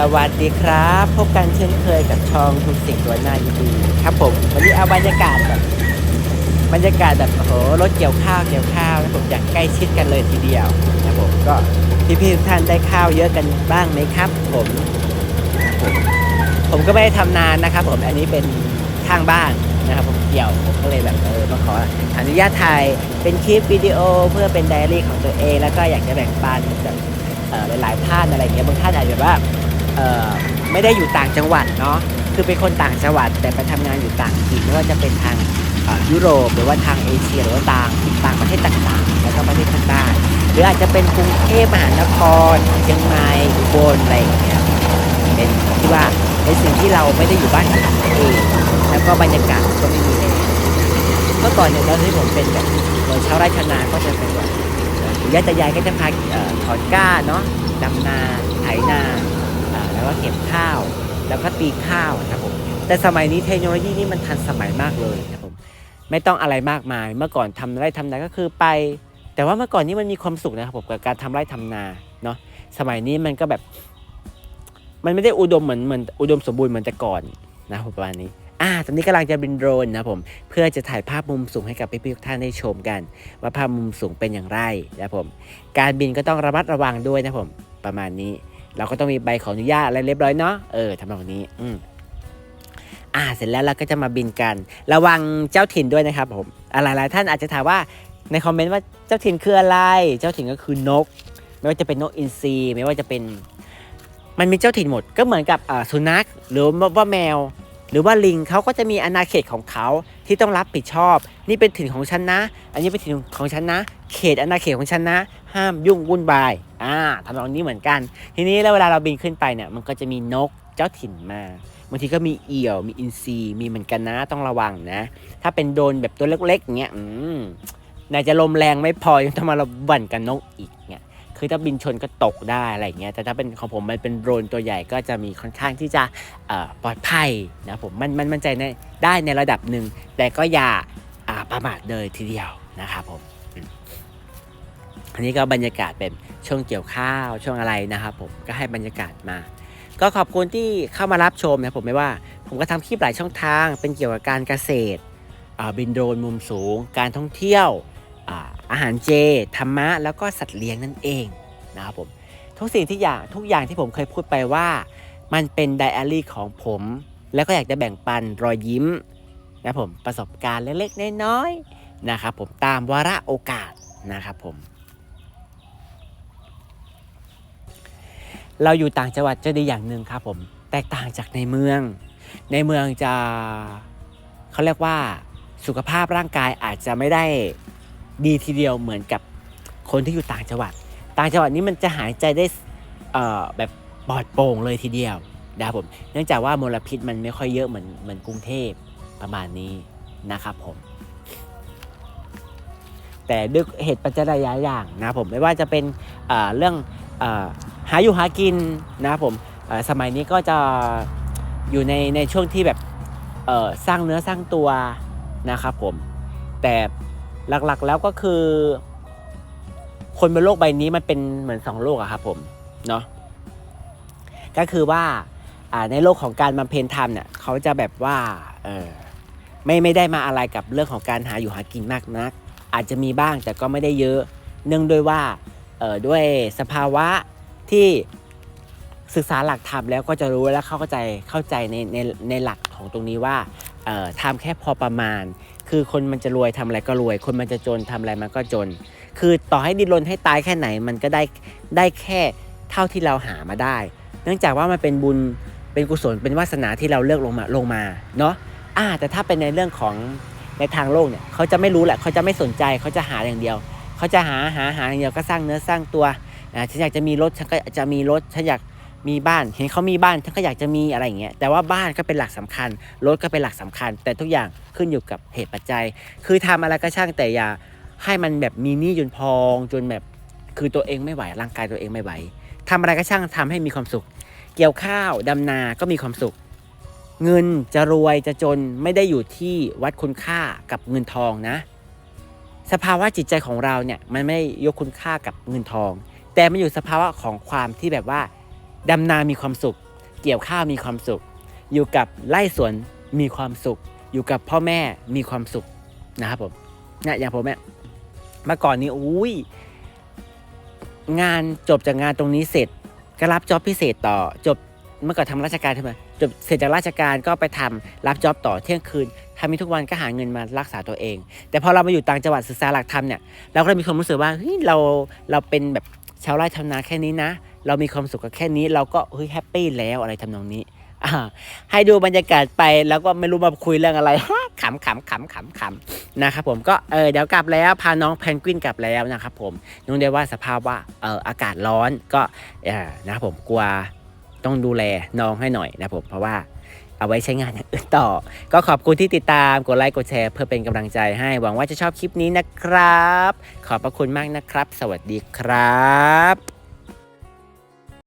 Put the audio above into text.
สวัสดีครับ พบกันเช่นเคยกับช่องทุกสิ่งตัวหน้ายินดีครับผมวันนี้เอาบรรยากาศแบบบรรยากาศแบบโอ้โหรถเกี่ยวข้าวเกี่ยวข้าวนะผมอยากใกล้ชิดกันเลยทีเดียวนะผมก็พี่ๆทุกท่านได้ข้าวเยอะกันบ้างไหมครับ ผมผมก็ไม่ได้ทำนานนะครับ ผมอันนี้เป็นข้างบ้านนะครับผมเกี่ยวผมก็เลยแบบเออมาขออนุญาตถ่ายเป็นคลิปวิดีโอเพื่อเป็นไดอารี่ของตัวเอง แล้วก็อยากจะแบ่งปันแบบหลายๆท่านอะไรเงี้ยบางท่านอาจจะแบบว่า ไม่ได้อยู่ต่างจังหวัดเนาะคือเป็นคนต่างจังหวัด แต่ไปทำงานอยู่ต่างถิ่นไม่ว่าจะเป็นทางยุโรปหรือว่าทางเอเชียหรือว่าต่างต่างประเทศต่างๆ แล้วก็ประเทศภาคใต้หรืออาจจะเป็นกรุงเทพมหานครเชียงใหม่อุบลอะไรอย่างเงี้ยเป็นที่ว่าในสิ่งที่เราไม่ได้อยู่บ้านเองแล้วก็บรรยากาศก็ไม่มีเลยเมื่อก่อนเนี่ยตอนที่ผมเป็นแบบเอ่อชาวไร่ชนาก็จะเป็นแบบเอ่อปู่ย่าตายายก็จะพาถอนก้าเนาะดำนาไถนา แล้วก็เก็บข้าว แล้วก็ตีข้าวนะครับผมแต่สมัยนี้เทคโนโลยีนี่มันทันสมัยมากเลยนะครับผมไม่ต้องอะไรมากมาย เมื่อก่อนทำไร่ทำนาก็คือไป แต่ว่าเมื่อก่อนนี้มันมีความสุขนะครับผมกับการทำไร่ทำนาเนาะสมัยนี้มันก็แบบ มันไม่ได้อุดมเหมือนเหมือนอุดมสมบูรณ์เหมือนแต่ก่อนนะครับประมาณนี้อ่าตอนนี้กำลังจะบินโดรนนะผมเพื่อจะถ่ายภาพมุมสูงให้กับพี่ๆทุกท่านได้ชมกัน ว่าภาพมุมสูงเป็นอย่างไรนะครับผมการบินก็ต้องระมัดระวังด้วยนะครับผมประมาณนี้ เราก็ต้องมีใบขออนุญาตอะไรเรียบร้อยเนาะเออทำแบบนี้อืมอ่าเสร็จแล้วเราก็จะมาบินกัน ระวังเจ้าถิ่นด้วยนะครับผมหลาหลายๆท่านอาจจะถามว่าในคอมเมนต์ว่าเจ้าถิ่นคืออะไร เจ้าถิ่นก็คือนก ไม่ว่าจะเป็นนกอินทรีไม่ว่าจะเป็น มันมีเจ้าถิ่นหมดก็เหมือนกับสุนัขหรือว่าแมว หรือว่าลิงเขาก็จะมีอาณาเขตของเขาที่ต้องรับผิดชอบ นี่เป็นถิ่นของฉันนะ อันนี้เป็นถิ่นของฉันนะ เขตอาณาเขตของฉันนะ ห้ามยุ่งวุ่นวายอ่าทำนองนี้เหมือนกัน ทีนี้แล้วเวลาเราบินขึ้นไปเนี่ยมันก็จะมีนกเจ้าถิ่นมาบางทีก็มีเอี่ยวมีอินทรีมีเหมือนกันนะต้องระวังนะ ถ้าเป็นโดนแบบตัวเล็กๆเงี้ยอืมนายจะลมแรงไม่พอยังต้องมาเระบั่นกับนกอีกเนี่ย คือถ้าบินชนก็ตกได้อะไรอย่างเงี้ยแต่ถ้าเป็นของผมมันเป็นโดรนตัวใหญ่ก็จะมีค่อนข้างที่จะปลอดภัยนะผมมันมันมั่นใจในได้ในระดับหนึ่ง แต่ก็อย่าประมาทเลยทีเดียวนะครับผมอันนี้ก็บรรยากาศเป็นช่วงเกี่ยวข้าวช่วงอะไรนะครับผมก็ให้บรรยากาศมา ก็ขอบคุณที่เข้ามารับชมนะผมไม่ว่า ผมก็ทำคลิปหลายช่องทาง เป็นเกี่ยวกับการเกษตรบินโดรนมุมสูง การท่องเที่ยวอ่า อาหารเจ ธรรมะ แล้วก็สัตว์เลี้ยงนั่นเองนะครับผมทุกสิ่งที่อย่างทุกอย่างที่ผมเคยพูดไปว่า มันเป็นไดอารี่ของผม แล้วก็อยากจะแบ่งปันรอยยิ้มนะผมประสบการณ์เล็กๆน้อยๆนะครับผมตามวาระโอกาสนะครับผม เราอยู่ต่างจังหวัดจะดีอย่างหนึ่งครับผมแตกต่างจากในเมือง ในเมืองจะเขาเรียกว่าสุขภาพร่างกายอาจจะไม่ได้ ดีทีเดียวเหมือนกับคนที่อยู่ต่างจังหวัด ต่างจังหวัดนี้มันจะหายใจได้แบบปลอดโปร่งเลยทีเดียวนะครับผมเนื่องจากว่ามลพิษมันไม่ค่อยเยอะเหมือนเหมือนกรุงเทพประมาณนี้นะครับผม แต่ด้วยเหตุปัจจัยหลายอย่างนะผมไม่ว่าจะเป็นเเรื่องอหาอยู่หากินนะครับผมสมัยนี้ก็จะอยู่ในในช่วงที่แบบสร้างเนื้อสร้างตัวนะครับผมแต่ หลักๆแล้วก็คือ คนบนโลกใบนี้มันเป็นเหมือนสองโลกอะครับผมเนาะก็คือว่าในโลกของการบำเพ็ญธรรมเนี่ยเขาจะแบบว่าเออไม่ไม่ได้มาอะไรกับเรื่องของการหาอยู่หากินมากนัก อาจจะมีบ้างแต่ก็ไม่ได้เยอะ เนื่องด้วยว่าเออด้วยสภาวะที่ศึกษาหลักธรรมแล้วก็จะรู้และเข้าใจเข้าใจในในในหลักของตรงนี้ว่าเออทำแค่พอประมาณ คือคนมันจะรวยทำอะไรก็รวย คนมันจะจนทำอะไรมันก็จน คือต่อให้ดิ้นรนให้ตายแค่ไหนมันก็ได้ได้แค่เท่าที่เราหามาได้ เนื่องจากว่ามันเป็นบุญเป็นกุศลเป็นวาสนาที่เราเลือกลงมาลงมาเนาะอ่าแต่ถ้าเป็นในเรื่องของในทางโลกเนี่ยเขาจะไม่รู้แหละเขาจะไม่สนใจเขาจะหาอย่างเดียว เขาจะหาหาหาอย่างเดียวก็สร้างเนื้อสร้างตัวอ่าฉันอยากจะมีรถฉันก็จะมีรถฉันอยาก มีบ้านเห็นเขามีบ้านฉันก็อยากจะมีอะไรอย่างเงี้ยแต่ว่าบ้านก็เป็นหลักสำคัญรถก็เป็นหลักสำคัญ แต่ทุกอย่างขึ้นอยู่กับเหตุปัจจัย คือทำอะไรก็ช่างแต่อย่าให้มันแบบมีหนี้จนพองจนแบบคือตัวเองไม่ไหวร่างกายตัวเองไม่ไหวทำอะไรก็ช่างทำให้มีความสุข เกี่ยวข้าวดำนาก็มีความสุข เงินจะรวยจะจนไม่ได้อยู่ที่วัดคุณค่ากับเงินทองนะ สภาวะจิตใจของเราเนี่ยมันไม่ยกคุณค่ากับเงินทอง แต่มันอยู่สภาวะของความที่แบบว่า ดำนามีความสุข เกี่ยวข้าวมีความสุข อยู่กับไร่สวนมีความสุข อยู่กับพ่อแม่มีความสุขนะครับผมเนี่ยอย่างผมเนี่ยเมื่อก่อนนี้อุ้ยงานจบจากงานตรงนี้เสร็จก็รับจ็อบพิเศษต่อจบเมื่อก่อนทำราชการใช่ไหมจบเสร็จจากราชการก็ไปทำรับจ็อบต่อเที่ยงคืนทำมีทุกวันก็หาเงินมารักษาตัวเอง แต่พอเรามาอยู่ต่างจังหวัดศึกษาหลักธรรมเนี่ยเราก็เลยมีความรู้สึกว่าเฮ้ยเราเราเป็นแบบ ชาวไร่ชานาแค่นี้นะ เรามีความสุขกับแค่นี้เราก็เฮ้ยแฮปปี้แล้วอะไรทำนองนี้ให้ดูบรรยากาศไปแล้วก็ไม่รู้มาคุยเรื่องอะไรขำขำขำขำขำนะครับผมก็เออเดี๋ยวกลับแล้วพาน้องแพนกวินกลับแล้วนะครับผมนึกได้ว่าสภาพว่าเอออากาศร้อนก็เออนะครับผมกลัวต้องดูแลน้องให้หน่อยนะผมเพราะว่า เอาไว้ใช้งานอย่างอื่นต่อ ก็ขอบคุณที่ติดตาม กดไลค์ กดแชร์เพื่อเป็นกำลังใจให้ หวังว่าจะชอบคลิปนี้นะครับ ขอบพระคุณมากนะครับ สวัสดีครับ